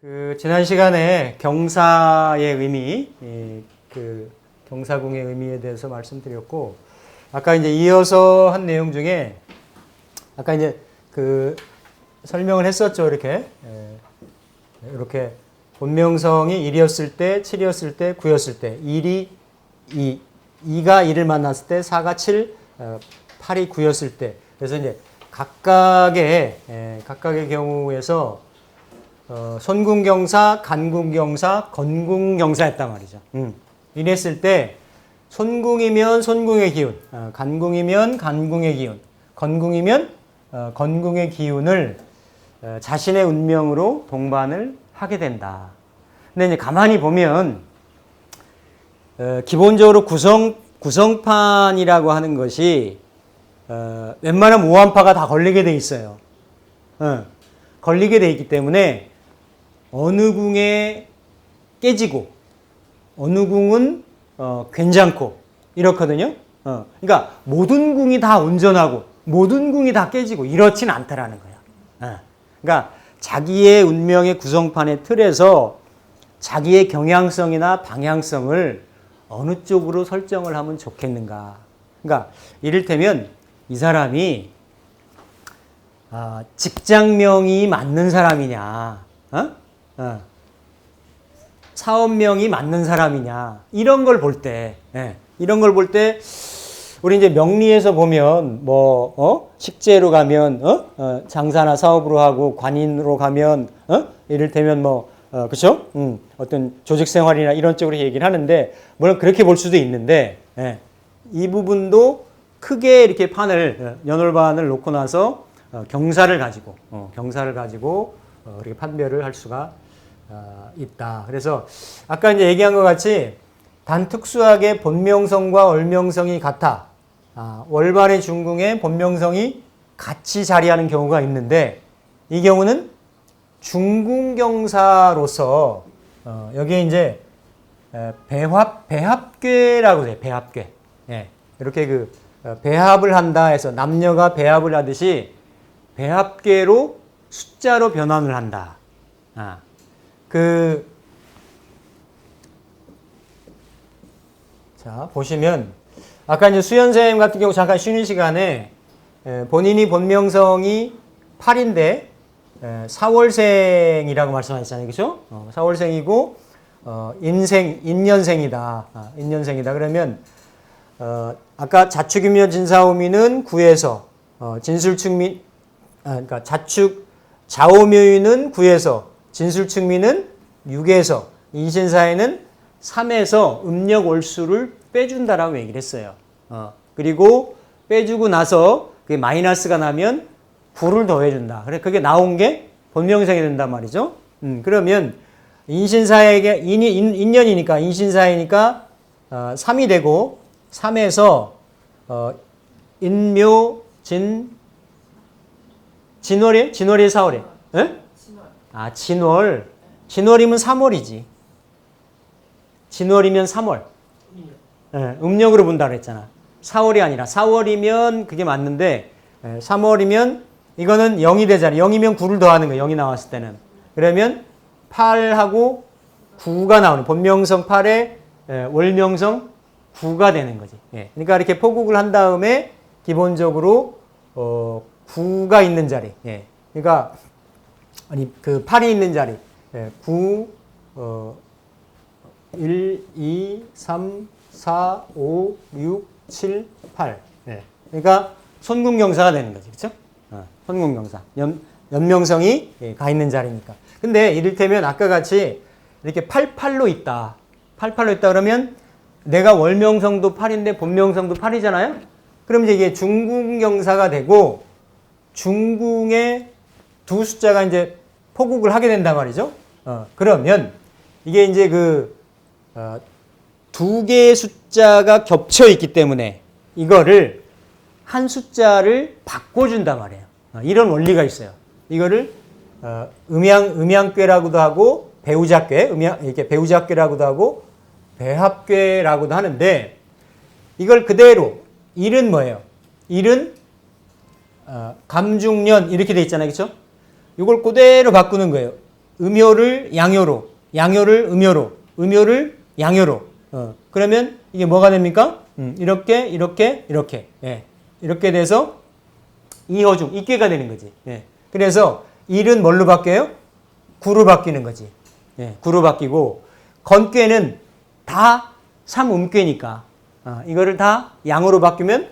그 지난 시간에 경사의 의미, 이, 그 경사궁의 의미에 대해서 말씀드렸고, 아까 이제 이어서 한 내용 중에 아까 이제 그 설명을 했었죠, 이렇게. 예, 이렇게 본명성이 1이었을 때, 7이었을 때, 9였을 때, 1이 2, 2가 1을 만났을 때, 4가 7, 어, 8이 9였을 때, 그래서 이제 각각의 예, 각각의 경우에서 어, 손궁경사, 간궁경사, 건궁경사였단 말이죠. 음. 이랬을 때 손궁이면 손궁의 기운, 어, 간궁이면 간궁의 기운, 건궁이면 어, 건궁의 기운을 어, 자신의 운명으로 동반을 하게 된다. 근데 이제 가만히 보면 어, 기본적으로 구성 구성판이라고 하는 것이 어, 웬만한 오한파가 다 걸리게 돼 있어요. 어, 걸리게 돼 있기 때문에 어느 궁에 깨지고 어느 궁은 어, 괜찮고 이렇거든요. 어, 그러니까 모든 궁이 다 온전하고 모든 궁이 다 깨지고 이렇진 않다라는 거야. 어, 그러니까 자기의 운명의 구성판의 틀에서 자기의 경향성이나 방향성을 어느 쪽으로 설정을 하면 좋겠는가. 그러니까 이를테면 이 사람이 아, 직장명이 맞는 사람이냐, 어? 어. 사업명이 맞는 사람이냐 이런 걸 볼 때, 예, 이런 걸 볼 때 우리 이제 명리에서 보면 뭐 어? 식재로 가면 어? 어, 장사나 사업으로 하고 관인으로 가면 어? 이를테면 뭐 어, 그렇죠? 음, 어떤 조직 생활이나 이런 쪽으로 얘기를 하는데 물론 그렇게 볼 수도 있는데 예, 이 부분도 크게 이렇게 판을 어, 연월반을 놓고 나서 어, 경사를 가지고 어, 경사를 가지고 어, 이렇게 판별을 할 수가 어, 있다. 그래서 아까 이제 얘기한 것 같이 단 특수하게 본명성과 월명성이 같아. 아, 월반의 중궁에 본명성이 같이 자리하는 경우가 있는데 이 경우는 중궁경사로서 어, 여기에 이제 에, 배합 배합괴라고 해요. 배합괴. 예. 이렇게 그 어, 배합을 한다 해서 남녀가 배합을 하듯이 배합괴로 숫자로 변환을 한다. 아. 그, 자, 보시면, 아까 이제 수연쌤 같은 경우 잠깐 쉬는 시간에 에, 본인이 본명성이 8인데 에, 4월생이라고 말씀하셨잖아요. 그죠? 어, 4월생이고, 어, 인생, 인년생이다. 아, 인년생이다. 그러면, 어, 아까 자축이며 진사오미는 9에서, 어, 진술축미, 아, 그러니까 자축, 좌오묘유는 9에서, 진술측미는 6에서 인신사에는 3에서 음력 월수를 빼준다라고 얘기를 했어요. 어, 그리고 빼주고 나서 그게 마이너스가 나면 9를 더해준다. 그래 그게 나온 게 본명생이 된단 말이죠. 음, 그러면 인신사에게 인, 인, 인년이니까 인신사이니까 어, 3이 되고 3에서 어, 인묘 진 진월이 진월이 4월이 에? 아, 진월. 진월이면 3월이지. 진월이면 3월. 예, 음력으로 본다 그랬잖아. 4월이 아니라 4월이면 그게 맞는데 예, 3월이면 이거는 0이 되잖아. 0이면 9를 더하는 거야. 0이 나왔을 때는. 그러면 8하고 9가 나오는 본명성 8에 예, 월명성 9가 되는 거지. 예, 그러니까 이렇게 포국을 한 다음에 기본적으로 어, 9가 있는 자리. 예, 그러니까 아니 그 8이 있는 자리 예, 9 어, 1, 2, 3, 4, 5, 6, 7, 8 예. 그러니까 손궁경사가 되는 거지 그렇죠? 어, 손궁경사. 연, 연명성이 예, 가 있는 자리니까. 근데 이를테면 아까 같이 이렇게 88로 있다. 88로 있다 그러면 내가 월명성도 8인데 본명성도 8이잖아요? 그럼 이제 이게 중궁경사가 되고 중궁의 두 숫자가 이제 포국을 하게 된단 말이죠. 어, 그러면 이게 이제 그, 어, 두 개의 숫자가 겹쳐 있기 때문에 이거를 한 숫자를 바꿔준단 말이에요. 어, 이런 원리가 있어요. 이거를 어, 음양, 음양괴라고도 하고 배우자괴, 음양, 이렇게 배우자괴라고도 하고 배합괴라고도 하는데 이걸 그대로 일은 뭐예요? 일은 어, 감중년 이렇게 돼 있잖아요. 그렇죠? 이걸 그대로 바꾸는 거예요. 음요를 양요로, 양요를 음요로, 음요를 양요로. 어, 그러면 이게 뭐가 됩니까? 음, 이렇게 이렇게 이렇게 예. 이렇게 돼서 이허중 이괴가 되는 거지. 예. 그래서 일은 뭘로 바뀌어요? 구로 바뀌는 거지. 예. 구로 바뀌고 건괴는 다 삼음괴니까 어, 이거를 다 양으로 바뀌면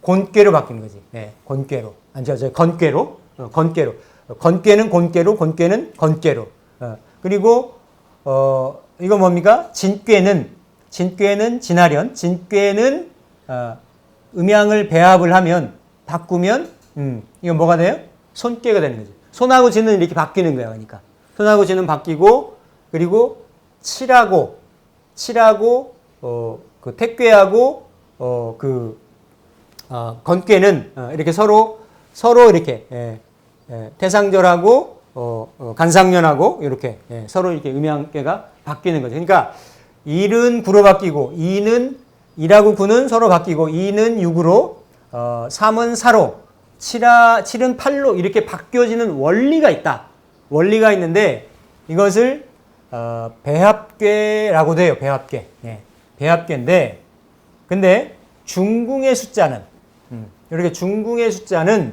곤괴로 바뀌는 거지. 예. 곤괴로. 아니 저, 저 건괴로. 어, 건괴로. 어, 건괴는 곤괴로, 곤괴는 건괴로. 어, 그리고 어 이거 뭡니까? 진괴는 진괴는 진하련, 진괴는 어, 음양을 배합을 하면 바꾸면 음, 이거 뭐가 돼요? 손괴가 되는 거죠. 손하고 진은 이렇게 바뀌는 거야. 그러니까 손하고 진은 바뀌고 그리고 칠하고 칠하고 어, 그 택괴하고 어, 그 어, 건괴는 어, 이렇게 서로 서로 이렇게 예, 예, 태상절하고 어, 어, 간상년하고 이렇게 예, 서로 이렇게 음양계가 바뀌는 거죠. 그러니까 일은 구로 바뀌고 이는 일하고 구는 서로 바뀌고 이는 육으로 어, 삼은 사로 칠하, 칠은 팔로 이렇게 바뀌어지는 원리가 있다. 원리가 있는데 이것을 어, 배합계라고도 해요. 배합계. 예, 배합계인데 근데 중궁의 숫자는 음, 이렇게 중궁의 숫자는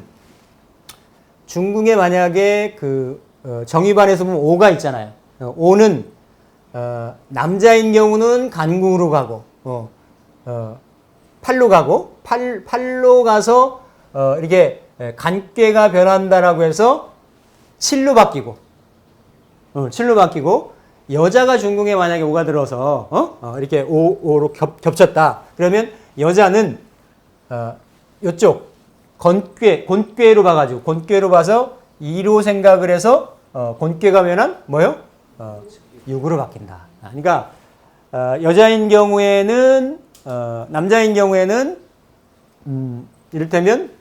중궁에 만약에 그 어, 정의반에서 보면 5가 있잖아요. 어, 5는 어, 남자인 경우는 간궁으로 가고 어, 어, 팔로 가고 팔, 팔로 가서 어, 이렇게 간괴가 변한다라고 해서 칠로 바뀌고 어, 칠로 바뀌고 여자가 중궁에 만약에 5가 들어서 어? 어, 이렇게 5, 5로 겹, 겹쳤다. 그러면 여자는 어, 이쪽 건괴, 곤괴로 봐가지고 곤괴로 봐서 2로 생각을 해서 어, 곤괴가 면한 뭐요? 어, 6으로 바뀐다. 아, 그러니까 어, 여자인 경우에는 어, 남자인 경우에는 음, 이를테면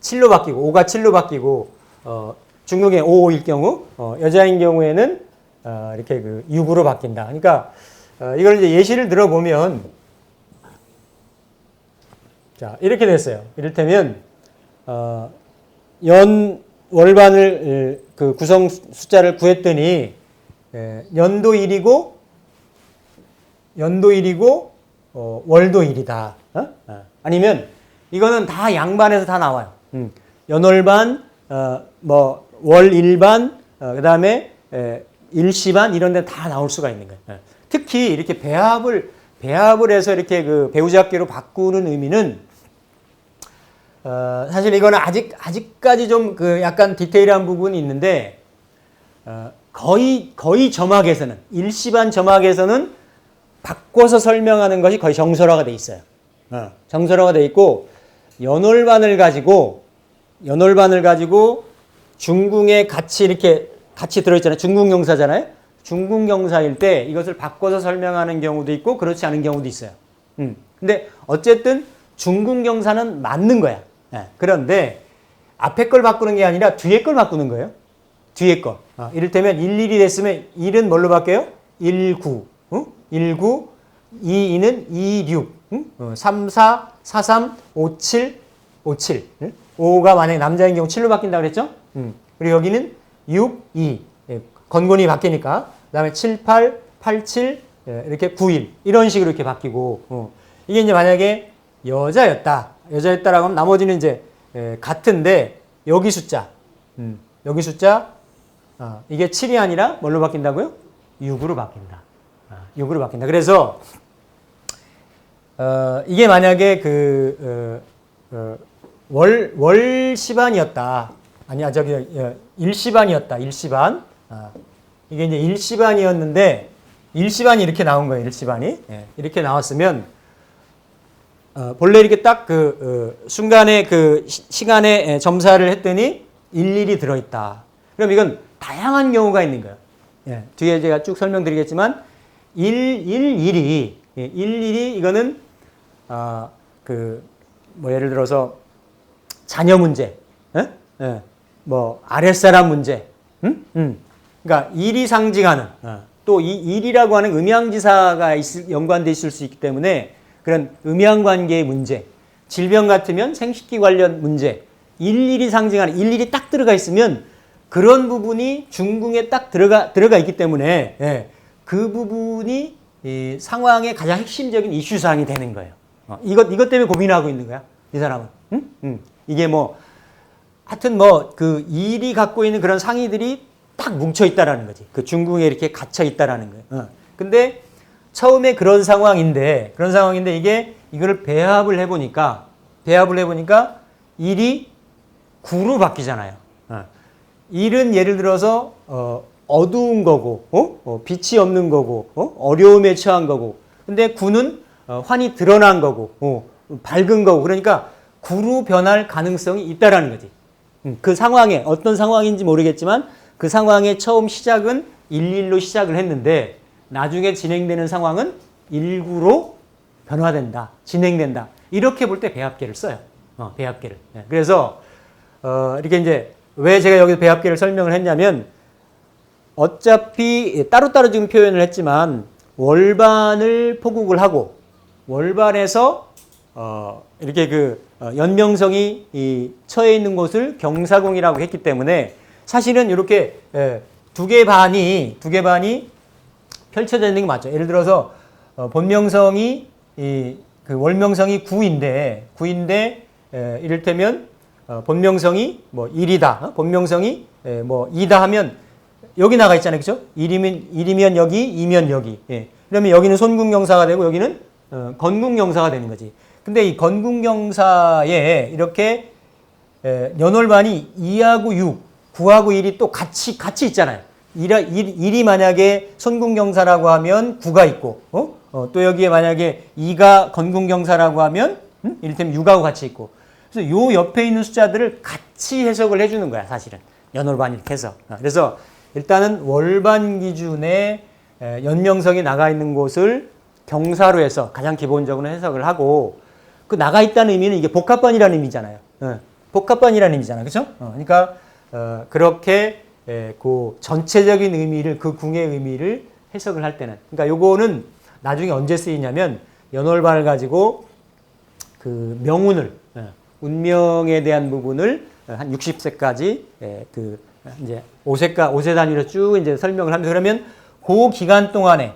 7로 바뀌고 5가 7로 바뀌고 어, 중국의 5일 경우 어, 여자인 경우에는 어, 이렇게 그 6으로 바뀐다. 그러니까 어, 이걸 이제 예시를 들어보면 자 이렇게 됐어요. 이를테면 어, 연 월반을 에, 그 구성 숫자를 구했더니 에, 연도 1이고 연도 1이고 어, 월도 1이다. 어? 어. 아니면 이거는 다 양반에서 다 나와요. 음. 연월반, 어, 뭐 월 일반, 어, 그다음에 에, 일시반 이런 데 다 나올 수가 있는 거예요. 예. 특히 이렇게 배합을 배합을 해서 이렇게 그 배우자계로 바꾸는 의미는 어, 사실 이거는 아직 아직까지 좀 그 약간 디테일한 부분이 있는데 어, 거의 거의 점학에서는 일시반 점학에서는 바꿔서 설명하는 것이 거의 정설화가 돼 있어요. 어, 정설화가 돼 있고 연월반을 가지고 연월반을 가지고 중궁에 같이 이렇게 같이 들어있잖아요. 중궁 경사잖아요. 중궁 경사일 때 이것을 바꿔서 설명하는 경우도 있고 그렇지 않은 경우도 있어요. 음. 근데 어쨌든 중궁 경사는 맞는 거야. 예. 그런데 앞에 걸 바꾸는 게 아니라 뒤에 걸 바꾸는 거예요. 뒤에 거. 어, 이를테면 11이 됐으면 1은 뭘로 바뀌어요? 19. 어? 19. 2, 2는 26. 응? 어, 3, 4, 4, 3, 5, 7, 5, 7. 응? 5가 만약에 남자인 경우 7로 바뀐다 그랬죠? 음. 그리고 여기는 6, 2. 예, 건곤이 바뀌니까. 그 다음에 7, 8, 8, 7, 예, 이렇게 9, 1. 이런 식으로 이렇게 바뀌고. 어. 이게 이제 만약에 여자였다. 여자였다라고 하면 나머지는 이제 예, 같은데 여기 숫자. 음, 여기 숫자. 어, 이게 7이 아니라 뭘로 바뀐다고요? 6으로 바뀐다. 아, 6으로 바뀐다. 그래서 어, 이게 만약에 그, 어, 어, 월, 월 시반이었다. 아니야, 저기, 어, 일시반이었다. 일시반. 아, 이게 이제 일시반이었는데, 일시반이 이렇게 나온 거예요. 일시반이. 예, 이렇게 나왔으면, 어, 본래 이렇게 딱 그, 어, 순간에 그 시, 시간에 예, 점사를 했더니 일일이 들어있다. 그럼 이건 다양한 경우가 있는 거예요. 예, 뒤에 제가 쭉 설명드리겠지만, 1, 1, 1이, 예, 1, 1이 이거는 아, 그, 뭐, 예를 들어서, 자녀 문제, 예? 예. 뭐, 아랫사람 문제, 응? 응. 그러니까, 일이 상징하는, 어. 또이 일이라고 하는 음양지사가 있을, 연관돼 있을 수 있기 때문에, 그런 음양 관계의 문제, 질병 같으면 생식기 관련 문제, 일일이 상징하는 일일이 딱 들어가 있으면 그런 부분이 중궁에 딱 들어가 들어가 있기 때문에 예, 그 부분이 이 상황의 가장 핵심적인 이슈 사항이 되는 거예요. 어, 이것 이것 때문에 고민하고 있는 거야. 이 사람은. 응? 응. 이게 뭐 하여튼 뭐 그 일이 갖고 있는 그런 상의들이 딱 뭉쳐 있다라는 거지. 그 중궁에 이렇게 갇혀 있다라는 거예요. 어. 근데 처음에 그런 상황인데 그런 상황인데 이게 이거를 배합을 해 보니까 배합을 해 보니까 일이 구로 바뀌잖아요. 어. 일은 예를 들어서 어, 어두운 거고, 어? 어, 빛이 없는 거고, 어? 어려움에 처한 거고. 근데 구는 어, 환이 드러난 거고, 어, 밝은 거고. 그러니까 구로 변할 가능성이 있다라는 거지. 음, 그 상황에 어떤 상황인지 모르겠지만 그 상황의 처음 시작은 일일로 시작을 했는데 나중에 진행되는 상황은 일구로 변화된다, 진행된다. 이렇게 볼 때 배합계를 써요. 어, 배합계를. 예, 그래서 어, 이렇게 이제 왜 제가 여기서 배합계를 설명을 했냐면 어차피 따로따로 지금 표현을 했지만 월반을 포국을 하고 월반에서 어, 이렇게 그 어, 연명성이 이 처해 있는 곳을 경사궁이라고 했기 때문에 사실은 이렇게 예, 두개 반이 두 개 반이 펼쳐져 있는 게 맞죠. 예를 들어서 어, 본명성이 이 그 월명성이 9인데 9인데 에, 이를테면 어, 본명성이 뭐 1이다. 어? 본명성이 에, 뭐 2다 하면 여기 나가 있잖아요. 그죠? 1이면 1이면 여기, 2면 여기. 예. 그러면 여기는 손궁경사가 되고 여기는 어, 건궁경사가 되는 거지. 근데 이 건궁경사에 이렇게 에, 연월반이 2하고 6, 9하고 1이 또 같이 같이 있잖아요. 1, 1, 이 만약에 손궁경사라고 하면 9가 있고, 어? 어, 또 여기에 만약에 2가 건궁경사라고 하면, 음? 이를테면 6하고 같이 있고. 그래서 요 옆에 있는 숫자들을 같이 해석을 해주는 거야, 사실은. 연월반 이렇게 해서. 어, 그래서 일단은 월반 기준에 에, 연명성이 나가 있는 곳을 경사로 해서 가장 기본적으로 해석을 하고, 그 나가 있다는 의미는 이게 복합반이라는 의미잖아요. 어, 복합반이라는 의미잖아요. 그죠? 어, 그러니까, 어, 그렇게 에, 그 전체적인 의미를, 그 궁의 의미를 해석을 할 때는. 그러니까 요거는 나중에 언제 쓰이냐면 연월반을 가지고 그 명운을, 예, 운명에 대한 부분을 한 60세까지 예, 그 이제 5세가 5세 단위로 쭉 이제 설명을 합니다. 그러면 그 기간 동안에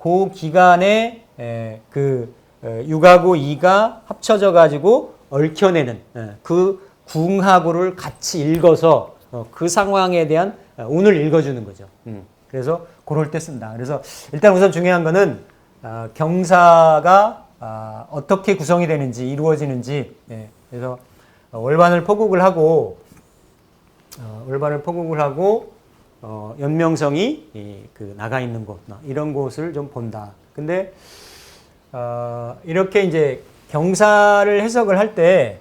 그 기간에 에, 그 에, 육하고 이가 합쳐져 가지고 얽혀내는 에, 그 궁하고를 같이 읽어서 어, 그 상황에 대한 어, 운을 읽어주는 거죠. 음. 그래서 그럴 때 쓴다. 그래서 일단 우선 중요한 거는 아, 경사가 아, 어떻게 구성이 되는지 이루어지는지 예, 그래서 어, 월반을 포국을 하고 어, 월반을 포국을 하고 어, 연명성이 이, 그 나가 있는 곳 어, 이런 곳을 좀 본다. 근데 어, 이렇게 이제 경사를 해석을 할때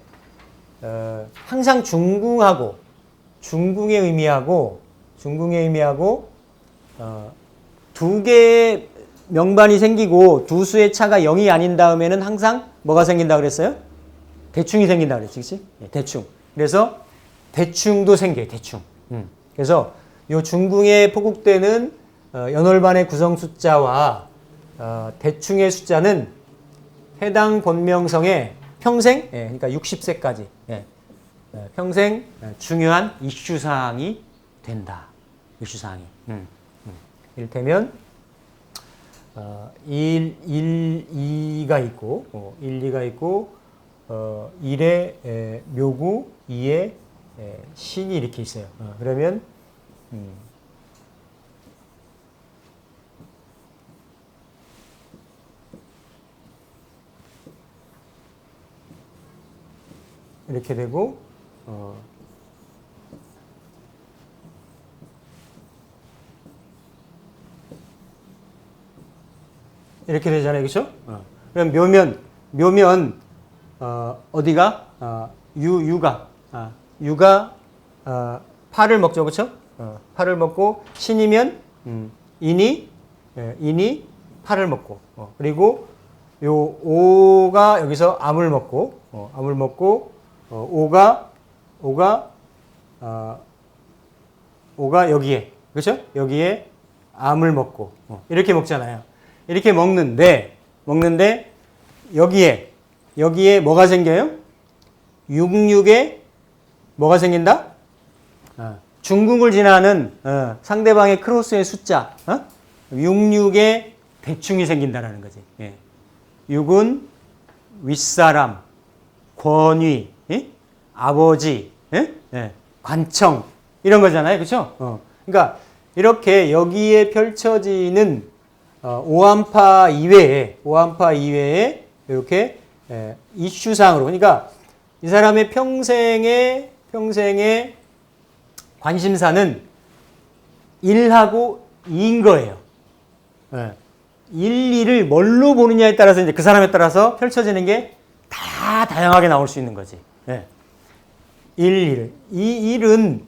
어, 항상 중궁하고 중궁의 의미하고 중궁의 의미하고 어, 두 개의 명반이 생기고 두 수의 차가 0이 아닌 다음에는 항상 뭐가 생긴다 그랬어요? 대충이 생긴다 그랬지, 그치? 예, 대충. 그래서 대충도 생겨요, 대충. 음. 그래서 요 중궁에 포국되는 어, 연월반의 구성 숫자와 어, 대충의 숫자는 해당 본명성의 평생, 예, 그러니까 60세까지 예, 예, 평생 중요한 이슈 사항이 된다. 이슈 사항이. 음, 음. 이를테면 어, 1, 1, 2가 있고, 어, 1, 2가 있고, 어, 1의 에, 묘구, 2의 에, 신이 이렇게 있어요. 어, 그러면, 음, 이렇게 되고, 어, 이렇게 되잖아요. 그렇죠? 어. 그럼 묘면 묘면 어, 어디가 어, 유 유가 아, 유가 어, 파를 먹죠. 그렇죠? 어, 파를 먹고 신이면 음, 인이 예, 인이 파를 먹고 어, 그리고 요 오가 여기서 암을 먹고 어, 암을 먹고 어, 오가 오가 어, 오가 여기에 그렇죠? 여기에 암을 먹고 어, 이렇게 먹잖아요. 이렇게 먹는데 먹는데 여기에 여기에 뭐가 생겨요? 66에 뭐가 생긴다? 어, 중궁을 지나는 어, 상대방의 크로스의 숫자 어? 66에 대충이 생긴다라는 거지. 예. 6은 윗사람, 권위, 예? 아버지, 예? 예. 관청 이런 거잖아요, 그렇죠? 어. 그러니까 이렇게 여기에 펼쳐지는 어, 오한파 이외에 오한파 이외에 이렇게 예, 이슈상으로 그러니까 이 사람의 평생의 평생의 관심사는 일하고 이인 거예요. 예. 일, 일을 뭘로 보느냐에 따라서 이제 그 사람에 따라서 펼쳐지는 게 다 다양하게 나올 수 있는 거지. 예. 일, 일. 이 일은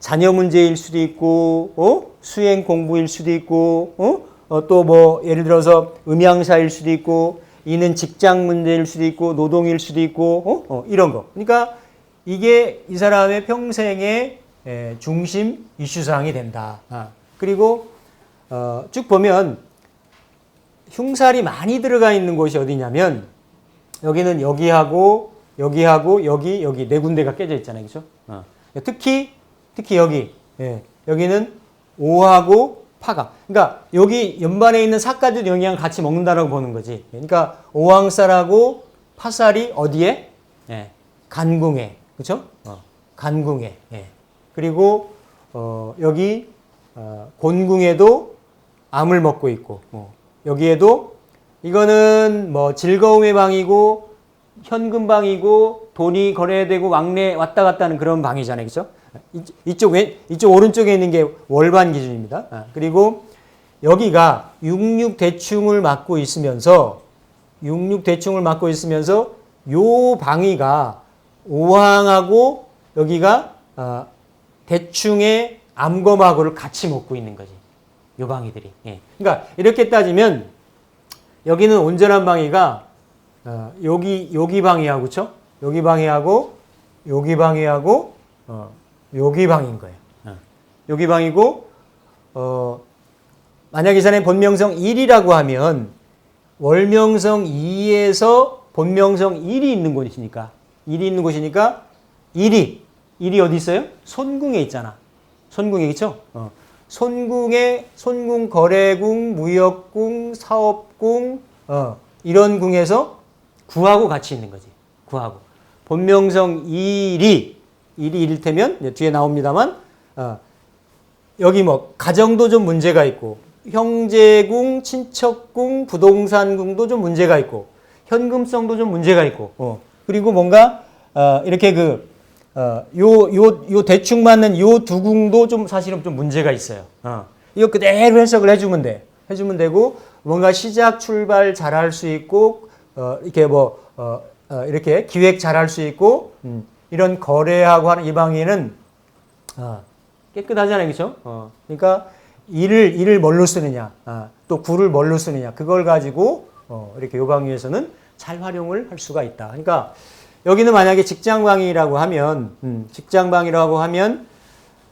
자녀 문제일 수도 있고, 어? 수행 공부일 수도 있고, 어? 또 뭐, 예를 들어서 음향사일 수도 있고, 이는 직장 문제일 수도 있고, 노동일 수도 있고, 어? 어, 이런 거. 그러니까 이게 이 사람의 평생의 에, 중심 이슈사항이 된다. 아. 그리고 어, 쭉 보면 흉살이 많이 들어가 있는 곳이 어디냐면 여기는 여기하고 여기하고 여기 여기 네 군데가 깨져 있잖아요, 그렇죠? 어. 특히 특히 여기 예, 여기는 오하고 파가 그러니까 여기 연반에 있는 사까지 영향을 같이 먹는다라고 보는 거지. 그러니까 오왕살하고 파살이 어디에? 예, 간궁에 그렇죠? 어, 간궁에 예. 그리고 어, 여기 어, 곤궁에도 암을 먹고 있고 어, 여기에도 이거는 뭐 즐거움의 방이고 현금 방이고 돈이 거래되고 왕래 왔다 갔다 하는 그런 방이잖아요. 그죠? 이쪽 왼, 이쪽 오른쪽에 있는 게 월반 기준입니다. 아, 그리고 여기가 66 대충을 맡고 있으면서 66 대충을 맡고 있으면서 요 방위가 오항하고 여기가 아, 대충의 암검하고를 같이 먹고 있는 거지. 요 방위들이. 예. 그러니까 이렇게 따지면 여기는 온전한 방위가 어, 여기 여기 방위하고 그렇죠? 여기 방위하고 여기 방위하고 어, 여기 방인 거예요. 어. 여기 방이고 어, 만약 이 사람이 본명성 1이라고 하면 월명성 2에서 본명성 1이 있는 곳이니까 1이 있는 곳이니까 1이 1이 어디 있어요? 손궁에 있잖아. 손궁에 있죠? 어. 손궁에 손궁 거래궁, 무역궁, 사업궁 어, 이런 궁에서 구하고 같이 있는 거지. 구하고 본명성 1이 1이 이를테면 이제 뒤에 나옵니다만 어, 여기 뭐 가정도 좀 문제가 있고 형제궁, 친척궁, 부동산궁도 좀 문제가 있고 현금성도 좀 문제가 있고 어, 그리고 뭔가 어, 이렇게 그 어, 요, 요, 요 대충 맞는 요 두 궁도 좀 사실은 좀 문제가 있어요. 어. 이거 그대로 해석을 해주면 돼. 해주면 되고, 뭔가 시작, 출발 잘 할 수 있고, 어, 이렇게 뭐, 어, 어, 이렇게 기획 잘 할 수 있고, 음, 이런 거래하고 하는 이 방에는, 어, 깨끗하잖아요. 그죠? 어, 그러니까, 일을, 일을 뭘로 쓰느냐, 아, 또 구를 뭘로 쓰느냐, 그걸 가지고, 어, 이렇게 요방위에서는 잘 활용을 할 수가 있다. 그러니까, 여기는 만약에 직장방이라고 하면, 음, 직장방이라고 하면,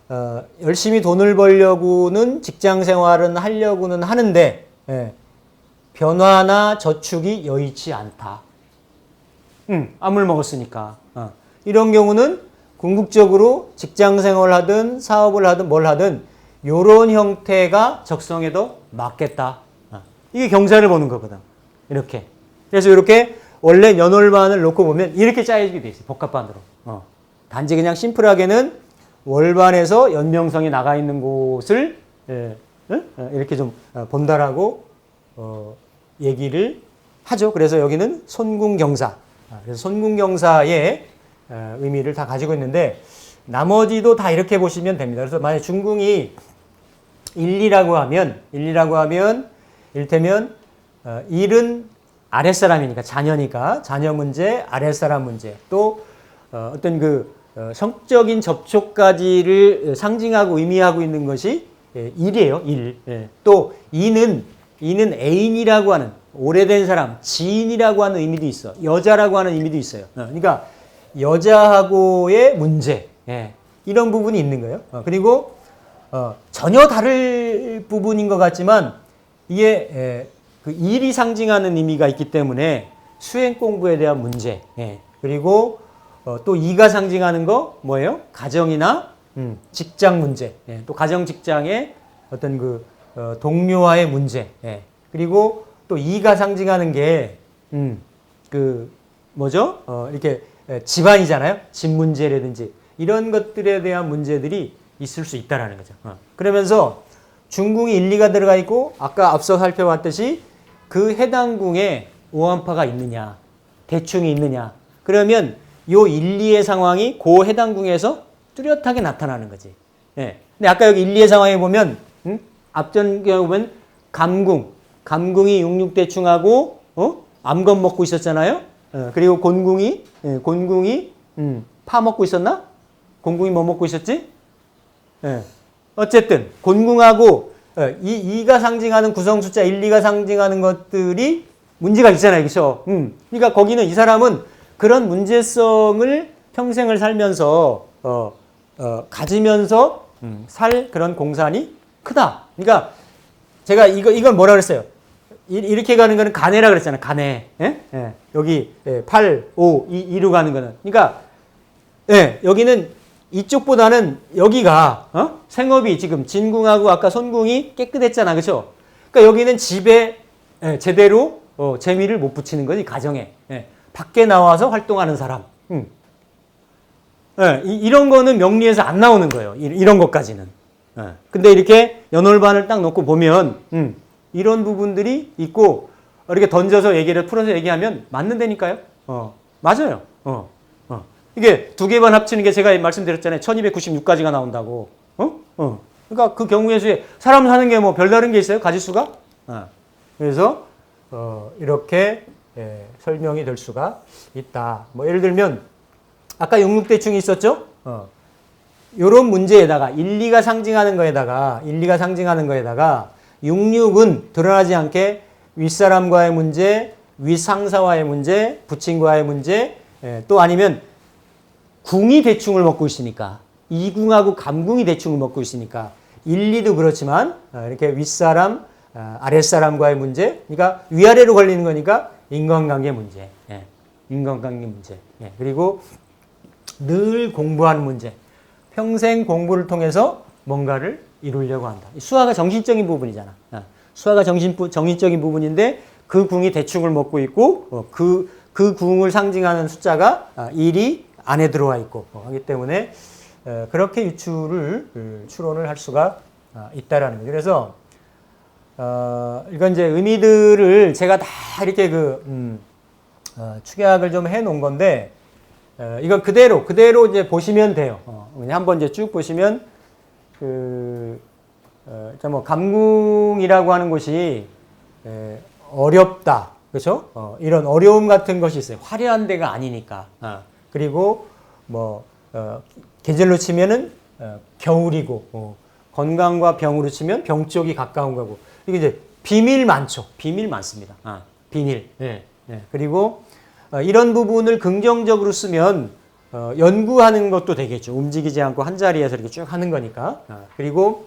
어, 열심히 돈을 벌려고는 직장 생활은 하려고는 하는데, 예, 변화나 저축이 여의치 않다. 음, 암을 먹었으니까. 어. 이런 경우는 궁극적으로 직장 생활을 하든 사업을 하든 뭘 하든 요런 형태가 적성에 더 맞겠다. 어. 이게 경사를 보는 거거든. 이렇게. 그래서 이렇게 원래 연월반을 놓고 보면 이렇게 짜여지게 돼 있어요. 복합반으로. 어. 단지 그냥 심플하게는 월반에서 연명성이 나가 있는 곳을 예, 어? 이렇게 좀 어, 본다라고 어, 얘기를 하죠. 그래서 여기는 손궁경사. 아, 그래서 손궁경사의 어, 의미를 다 가지고 있는데 나머지도 다 이렇게 보시면 됩니다. 그래서 만약 중궁이 1, 2라고 하면 1, 2라고 하면 일테면 어, 1은 아랫사람이니까 자녀니까 자녀 문제, 아랫사람 문제 또 어, 어떤 그 어, 성적인 접촉까지를 상징하고 의미하고 있는 것이 예, 일이에요. 일. 예. 또 이는 이는 애인이라고 하는 오래된 사람, 지인이라고 하는 의미도 있어. 여자라고 하는 의미도 있어요. 어, 그러니까 여자하고의 문제 예. 이런 부분이 있는 거예요. 어, 그리고 어, 전혀 다를 부분인 것 같지만 이게 예, 그 일이 상징하는 의미가 있기 때문에 수행 공부에 대한 문제, 예. 그리고 어, 또 이가 상징하는 거 뭐예요? 가정이나 음, 직장 문제, 예. 또 가정 직장의 어떤 그 어, 동료와의 문제, 예. 그리고 또 이가 상징하는 게 음, 그 뭐죠? 어, 이렇게 에, 집안이잖아요. 집 문제라든지 이런 것들에 대한 문제들이 있을 수 있다라는 거죠. 어. 그러면서 중궁이 일리가 들어가 있고 아까 앞서 살펴봤듯이 그 해당 궁에 오한파가 있느냐, 대충이 있느냐. 그러면 요 일리의 상황이 그 해당 궁에서 뚜렷하게 나타나는 거지. 예. 근데 아까 여기 일리의 상황에 보면 음? 앞전 경우 보면 감궁, 감궁이 육육대충하고 어? 암건 먹고 있었잖아요. 어, 그리고 곤궁이 예, 곤궁이 음, 파 먹고 있었나? 곤궁이 뭐 먹고 있었지? 예. 어쨌든 곤궁하고 어, 이, 이가 상징하는 구성 숫자 1, 2가 상징하는 것들이 문제가 있잖아요. 그렇죠? 음. 그러니까 거기는 이 사람은 그런 문제성을 평생을 살면서 어, 어, 가지면서 음, 살 그런 공산이 크다. 그러니까 제가 이거 이건 뭐라 그랬어요? 이- 이렇게 가는 거는 가내라 그랬잖아요. 가내. 예? 예. 여기 예, 8, 5, 2, 2로 가는 거는. 그러니까 예, 여기는 이쪽보다는 여기가 어? 생업이 지금 진궁하고 아까 손궁이 깨끗했잖아, 그렇죠? 그러니까 여기는 집에 예, 제대로 어, 재미를 못 붙이는 거지 가정에 예, 밖에 나와서 활동하는 사람. 음. 예, 이, 런 거는 명리에서 안 나오는 거예요. 이, 이런 것까지는. 예. 근데 이렇게 연월반을 딱 놓고 보면 음, 이런 부분들이 있고 이렇게 던져서 얘기를 풀어서 얘기하면 맞는다니까요. 어, 맞아요. 어, 어. 이게 두 개만 합치는 게 제가 말씀드렸잖아요. 1296가지가 나온다고. 어? 어. 그러니까 그 경우의 수에 사람 사는 게 뭐 별다른 게 있어요? 가지수가? 어. 그래서 어, 이렇게 예, 설명이 될 수가 있다. 뭐 예를 들면 아까 육육대충이 있었죠? 어. 요런 문제에다가 1, 2가 상징하는 거에다가 1, 2가 상징하는 거에다가 66은 드러나지 않게 윗사람과의 문제, 윗상사와의 문제, 부친과의 문제, 예, 또 아니면 궁이 대충을 먹고 있으니까 이궁하고 감궁이 대충을 먹고 있으니까 1, 2도 그렇지만 어, 이렇게 윗사람, 어, 아랫사람과의 문제, 그러니까 위아래로 걸리는 거니까 인간관계 문제, 예, 인간관계 문제, 예, 그리고 늘 공부하는 문제. 평생 공부를 통해서 뭔가를 이루려고 한다. 수화가 정신적인 부분이잖아. 어, 수화가 정신, 정신적인 부분인데 그 궁이 대충을 먹고 있고 어, 그, 그 궁을 상징하는 숫자가 아, 1이 안에 들어와 있고 어, 하기 때문에 어, 그렇게 유추를 음, 추론을 할 수가 아, 있다라는 거죠. 그래서 어, 이건 이제 의미들을 제가 다 이렇게 그 음, 어, 축약을 좀 해놓은 건데 어, 이건 그대로 그대로 이제 보시면 돼요. 어, 그냥 한번 이제 쭉 보시면 그 어, 뭐 감궁이라고 하는 것이 에, 어렵다, 그렇죠? 어, 이런 어려움 같은 것이 있어요. 화려한 데가 아니니까. 어, 그리고 뭐 어, 계절로 치면은 어, 겨울이고 어, 건강과 병으로 치면 병 쪽이 가까운 거고 이게 이제 비밀 많죠. 비밀 많습니다. 아, 비밀. 예, 예. 그리고 어, 이런 부분을 긍정적으로 쓰면 어, 연구하는 것도 되겠죠. 움직이지 않고 한 자리에서 이렇게 쭉 하는 거니까. 아, 그리고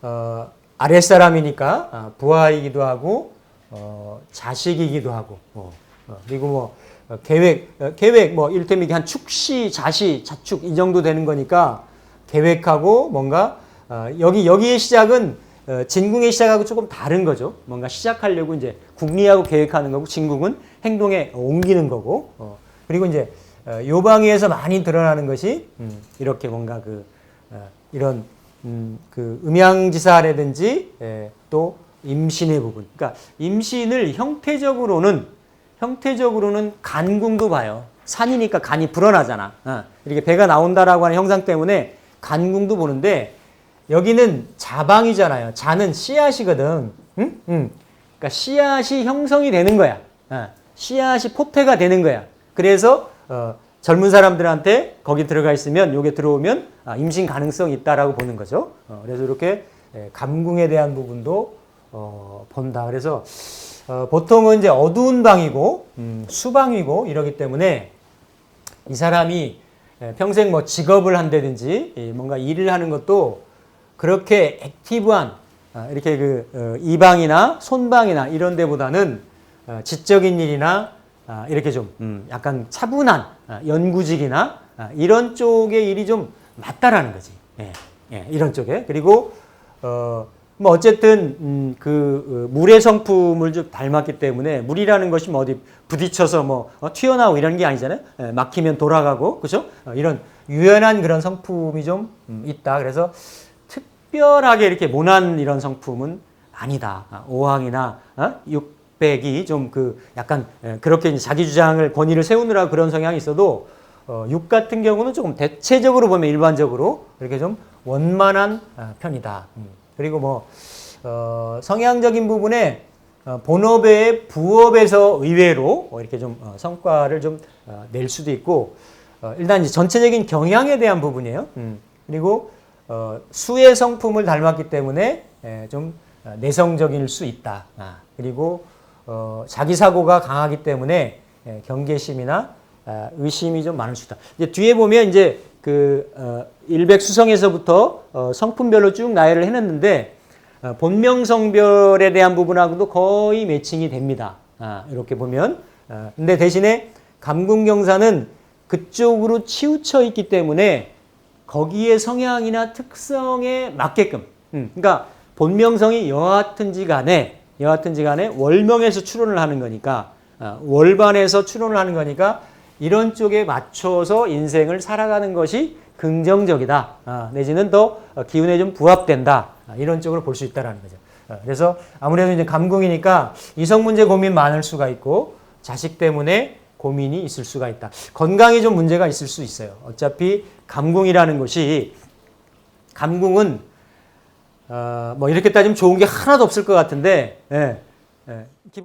어, 아랫사람이니까 아, 부하이기도 하고 어, 자식이기도 하고 어, 어, 그리고 뭐 어, 계획 어, 계획 뭐 이를테면 이게 한 축시 자시 자축 이 정도 되는 거니까 계획하고 뭔가 어, 여기 여기의 시작은 어, 진궁의 시작하고 조금 다른 거죠. 뭔가 시작하려고 이제 궁리하고 계획하는 거고 진궁은 행동에 옮기는 거고 어, 그리고 이제 어, 요방위에서 많이 드러나는 것이 음, 이렇게 뭔가 그 어, 이런 음, 그 음양지사라든지 예, 또 임신의 부분. 그러니까 임신을 형태적으로는 형태적으로는 간궁도 봐요. 산이니까 간이 불어나잖아. 어, 이렇게 배가 나온다라고 하는 형상 때문에 간궁도 보는데 여기는 자방이잖아요. 자는 씨앗이거든. 응? 응. 그러니까 씨앗이 형성이 되는 거야. 어, 씨앗이 포태가 되는 거야. 그래서 어, 젊은 사람들한테 거기 들어가 있으면 요게 들어오면 아, 임신 가능성이 있다라고 보는 거죠. 어, 그래서 이렇게 예, 감궁에 대한 부분도 어, 본다. 그래서 어, 보통은 이제 어두운 방이고 음, 수방이고 이러기 때문에 이 사람이 예, 평생 뭐 직업을 한다든지 이 뭔가 일을 하는 것도 그렇게 액티브한 아, 이렇게 그 어, 이방이나 손방이나 이런 데보다는 어, 지적인 일이나 아, 이렇게 좀 음, 약간 차분한 아, 연구직이나 아, 이런 쪽의 일이 좀 맞다라는 거지. 예, 예, 이런 쪽에. 그리고 어, 뭐 어쨌든 음, 그 어, 물의 성품을 좀 닮았기 때문에 물이라는 것이 뭐 어디 부딪혀서 뭐 어, 튀어나오고 이런 게 아니잖아요. 예, 막히면 돌아가고 그죠? 어, 이런 유연한 그런 성품이 좀 음, 있다. 그래서 특별하게 이렇게 모난 이런 성품은 아니다. 아, 오항이나 어? 육백이 좀 그 약간 예, 그렇게 자기 주장을 권위를 세우느라 그런 성향이 있어도 어, 육 같은 경우는 조금 대체적으로 보면 일반적으로 이렇게 좀 원만한 아, 편이다. 음. 그리고 뭐 어, 성향적인 부분에 어, 본업의 부업에서 의외로 뭐 이렇게 좀 어, 성과를 좀 어, 낼 수도 있고 어, 일단 이제 전체적인 경향에 대한 부분이에요. 음. 그리고 어, 수의 성품을 닮았기 때문에 에, 좀 어, 내성적일 수 있다. 아, 그리고 어, 자기 사고가 강하기 때문에 에, 경계심이나 아, 의심이 좀 많을 수 있다. 이제 뒤에 보면 이제 그 어, 일백 수성에서부터 어, 성품별로 쭉 나열을 해놨는데 어, 본명 성별에 대한 부분하고도 거의 매칭이 됩니다. 아, 이렇게 보면. 어, 근데 대신에 감궁경사는 그쪽으로 치우쳐 있기 때문에 거기에 성향이나 특성에 맞게끔. 음, 그러니까 본명성이 여하튼지 간에 여하튼지 간에 월명에서 추론을 하는 거니까 아, 월반에서 추론을 하는 거니까 이런 쪽에 맞춰서 인생을 살아가는 것이 긍정적이다. 아, 내지는 더 기운에 좀 부합된다. 아, 이런 쪽으로 볼 수 있다라는 거죠. 어, 그래서 아무래도 이제 감궁이니까 이성 문제 고민 많을 수가 있고 자식 때문에 고민이 있을 수가 있다. 건강에 좀 문제가 있을 수 있어요. 어차피 감궁이라는 것이 감궁은 어, 뭐 이렇게 따지면 좋은 게 하나도 없을 것 같은데 예, 예,